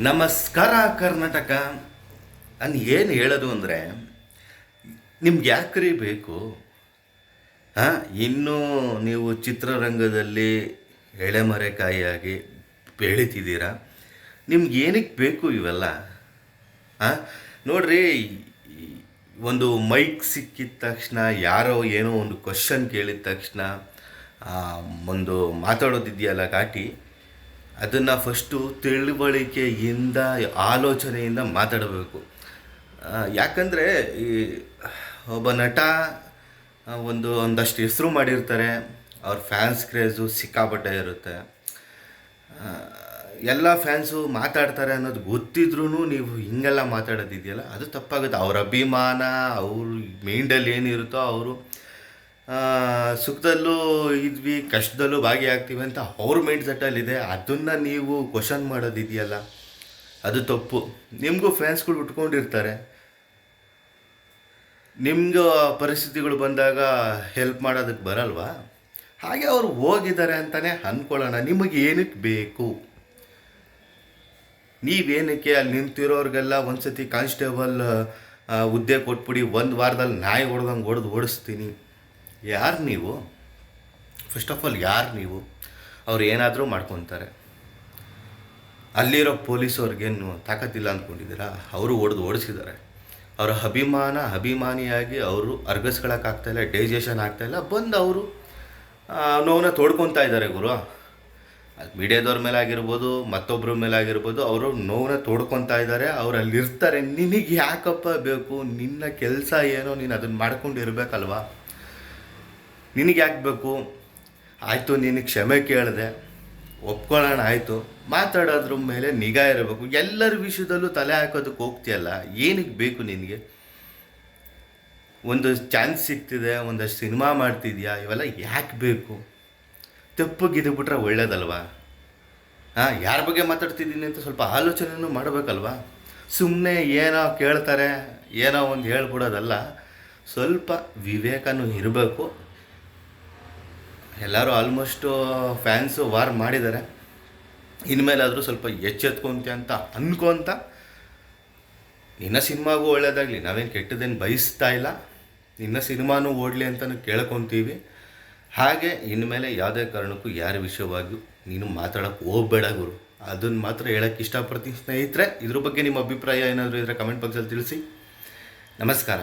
ನಮಸ್ಕಾರ ಕರ್ನಾಟಕ ನಾನು ಏನು ಹೇಳೋದು ಅಂದರೆ, ನಿಮ್ಗೆ ಯಾಕ್ರಿ ಬೇಕು? ಹಾಂ, ಇನ್ನೂ ನೀವು ಚಿತ್ರರಂಗದಲ್ಲಿ ಎಳೆಮರೆಕಾಯಿಯಾಗಿ ಬೆಳೀತಿದ್ದೀರಾ? ನಿಮ್ಗೆ ಏನಕ್ಕೆ ಬೇಕು ಇವೆಲ್ಲ? ಹಾಂ, ನೋಡ್ರಿ, ಒಂದು ಮೈಕ್ ಸಿಕ್ಕಿದ ತಕ್ಷಣ, ಯಾರೋ ಏನೋ ಒಂದು ಕ್ವಶನ್ ಕೇಳಿದ ತಕ್ಷಣ ಒಂದು ಮಾತಾಡೋದಿದೆಯಲ್ಲ ಘಾಟಿ ಅದನ್ನು ಫಸ್ಟು ತಿಳುವಳಿಕೆಯಿಂದ, ಆಲೋಚನೆಯಿಂದ ಮಾತಾಡಬೇಕು. ಯಾಕಂದರೆ ಈ ಒಬ್ಬ ನಟ ಒಂದು, ಒಂದಷ್ಟು ಹೆಸರು ಮಾಡಿರ್ತಾರೆ. ಅವ್ರ ಫ್ಯಾನ್ಸ್ ಕ್ರೇಜು ಸಿಕ್ಕಾಪಟ್ಟೆ ಇರುತ್ತೆ. ಎಲ್ಲ ಫ್ಯಾನ್ಸು ಮಾತಾಡ್ತಾರೆ ಅನ್ನೋದು ಗೊತ್ತಿದ್ರೂ ನೀವು ಹಿಂಗೆಲ್ಲ ಮಾತಾಡೋದಿದೆಯಲ್ಲ, ಅದು ತಪ್ಪಾಗುತ್ತೆ. ಅವ್ರ ಅಭಿಮಾನ, ಅವ್ರ ಮೈಂಡಲ್ಲಿ ಏನಿರುತ್ತೋ ಅವರು ಸುಖದಲ್ಲೂ ಇದ್ವಿ ಕಷ್ಟದಲ್ಲೂ ಭಾಗಿಯಾಗ್ತೀವಿ ಅಂತ ಅವ್ರ ಮೈಂಡ್ ಸೆಟ್ಟಲ್ಲಿದೆ ಅದನ್ನು ನೀವು ಕ್ವಶನ್ ಮಾಡೋದಿದೆಯಲ್ಲ ಅದು ತಪ್ಪು. ನಿಮಗೂ ಫ್ಯಾನ್ಸ್ಗಳು ಉಟ್ಕೊಂಡಿರ್ತಾರೆ. ನಿಮ್ಗೆ ಪರಿಸ್ಥಿತಿಗಳು ಬಂದಾಗ ಹೆಲ್ಪ್ ಮಾಡೋದಕ್ಕೆ ಬರಲ್ವಾ? ಹಾಗೆ ಅವ್ರು ಹೋಗಿದ್ದಾರೆ ಅಂತಲೇ ಅಂದ್ಕೊಳ್ಳೋಣ ನಿಮಗೆ ಏನಕ್ಕೆ ಬೇಕು? ನೀವೇನಕ್ಕೆ ಅಲ್ಲಿ ನಿಂತಿರೋರಿಗೆಲ್ಲ ಒಂದ್ಸತಿ ಕಾನ್ಸ್ಟೇಬಲ್ ಆ, ಹುದ್ದೆ ಕೊಟ್ಬಿಡಿ ಒಂದು ವಾರದಲ್ಲಿ ನಾಯಿ ಹೊಡೆದಂಗೆ ಹೊಡೆದು ಓಡಿಸ್ತೀನಿ. ಯಾರು ನೀವು? ಫಸ್ಟ್ ಆಫ್ ಆಲ್ ಯಾರು ನೀವು? ಅವ್ರು ಏನಾದರೂ ಮಾಡ್ಕೊತಾರೆ. ಅಲ್ಲಿರೋ ಪೊಲೀಸವ್ರಿಗೇನು ತಾಕತ್ತಿಲ್ಲ ಅಂದ್ಕೊಂಡಿದ್ದೀರಾ ಅವರು ಹೊಡೆದು ಓಡಿಸಿದ್ದಾರೆ. ಅವರ ಅಭಿಮಾನ, ಅಭಿಮಾನಿಯಾಗಿ ಅವರು ಅರ್ಗಸ್ಕೊಳಕ್ಕಾಗ್ತಾಯಿಲ್ಲ ಡೈಜೆಷನ್ ಆಗ್ತಾಯಿಲ್ಲ ಬಂದು ಅವರು ನೋವನ್ನ ತೋಡ್ಕೊತಾ ಇದ್ದಾರೆ ಗುರು. ಮೀಡಿಯಾದವ್ರ ಮೇಲೆ ಆಗಿರ್ಬೋದು ಮತ್ತೊಬ್ಬರ ಮೇಲೆ ಆಗಿರ್ಬೋದು, ಅವರು ನೋವನ್ನ ತೋಡ್ಕೊತಾ ಇದ್ದಾರೆ, ಅವ್ರು ಅಲ್ಲಿರ್ತಾರೆ. ನಿನಗೆ ಯಾಕಪ್ಪ ಬೇಕು? ನಿನ್ನ ಕೆಲಸ ಏನೋ ನೀನು ಅದನ್ನು ಮಾಡ್ಕೊಂಡು ಇರಬೇಕಲ್ವಾ ನಿನಗೆ ಯಾಕೆ ಬೇಕು? ಆಯಿತು ನಿನಗೆ ಕ್ಷಮೆ ಕೇಳಿದೆ. ಒಪ್ಕೊಳ್ಳೋಣ, ಆಯಿತು. ಮಾತಾಡೋದ್ರ ಮೇಲೆ ನಿಗಾ ಇರಬೇಕು. ಎಲ್ಲರ ವಿಷಯದಲ್ಲೂ ತಲೆ ಹಾಕೋದಕ್ಕೆ ಹೋಗ್ತೀಯಲ್ಲ ಏನಕ್ಕೆ ಬೇಕು ನಿನಗೆ? ಒಂದು ಚಾನ್ಸ್ ಸಿಗ್ತಿದೆ, ಒಂದಷ್ಟು ಸಿನಿಮಾ ಮಾಡ್ತಿದ್ಯಾ, ಇವೆಲ್ಲ ಯಾಕೆ ಬೇಕು? ತಪ್ಪಗಿದ್ಬಿಟ್ರೆ ಒಳ್ಳೇದಲ್ವಾ? ಹಾಂ, ಯಾರ ಬಗ್ಗೆ ಮಾತಾಡ್ತಿದ್ದೀನಿ ಅಂತ ಸ್ವಲ್ಪ ಆಲೋಚನೆಯೂ ಮಾಡಬೇಕಲ್ವಾ? ಸುಮ್ಮನೆ ಏನೋ ಕೇಳ್ತಾರೆ, ಏನೋ ಒಂದು ಹೇಳ್ಬಿಡೋದಲ್ಲ. ಸ್ವಲ್ಪ ವಿವೇಕನೂ ಇರಬೇಕು. ಎಲ್ಲರೂ ಆಲ್ಮೋಸ್ಟು ಫ್ಯಾನ್ಸು ವಾರ್ ಮಾಡಿದ್ದಾರೆ ಇನ್ಮೇಲಾದರೂ ಸ್ವಲ್ಪ ಎಚ್ಚೆತ್ಕೊಂತೆ ಅಂತ ಅನ್ಕೊಂತ ನಿನ್ನ ಸಿನಿಮಾಗೂ ಒಳ್ಳೇದಾಗಲಿ, ನಾವೇನು ಕೆಟ್ಟದೇನು ಬಯಸ್ತಾ ಇಲ್ಲ. ನಿನ್ನ ಸಿನಿಮಾನೂ ಓಡಲಿ ಅಂತಲೂ ಕೇಳ್ಕೊತೀವಿ. ಹಾಗೆ ಇನ್ಮೇಲೆ ಯಾವುದೇ ಕಾರಣಕ್ಕೂ ಯಾರ ವಿಷಯವಾಗಿಯೂ ನೀನು ಮಾತಾಡೋಕ್ಕೆ ಹೋಗಬೇಡ ಗುರು. ಅದನ್ನು ಮಾತ್ರ ಹೇಳೋಕ್ಕೆ ಇಷ್ಟಪಡ್ತೀನಿ ಸ್ನೇಹಿತರೆ. ಇದ್ರ ಬಗ್ಗೆ ನಿಮ್ಮ ಅಭಿಪ್ರಾಯ ಏನಾದರೂ ಇದ್ದರೆ ಕಮೆಂಟ್ ಬಾಕ್ಸಲ್ಲಿ ತಿಳಿಸಿ. ನಮಸ್ಕಾರ.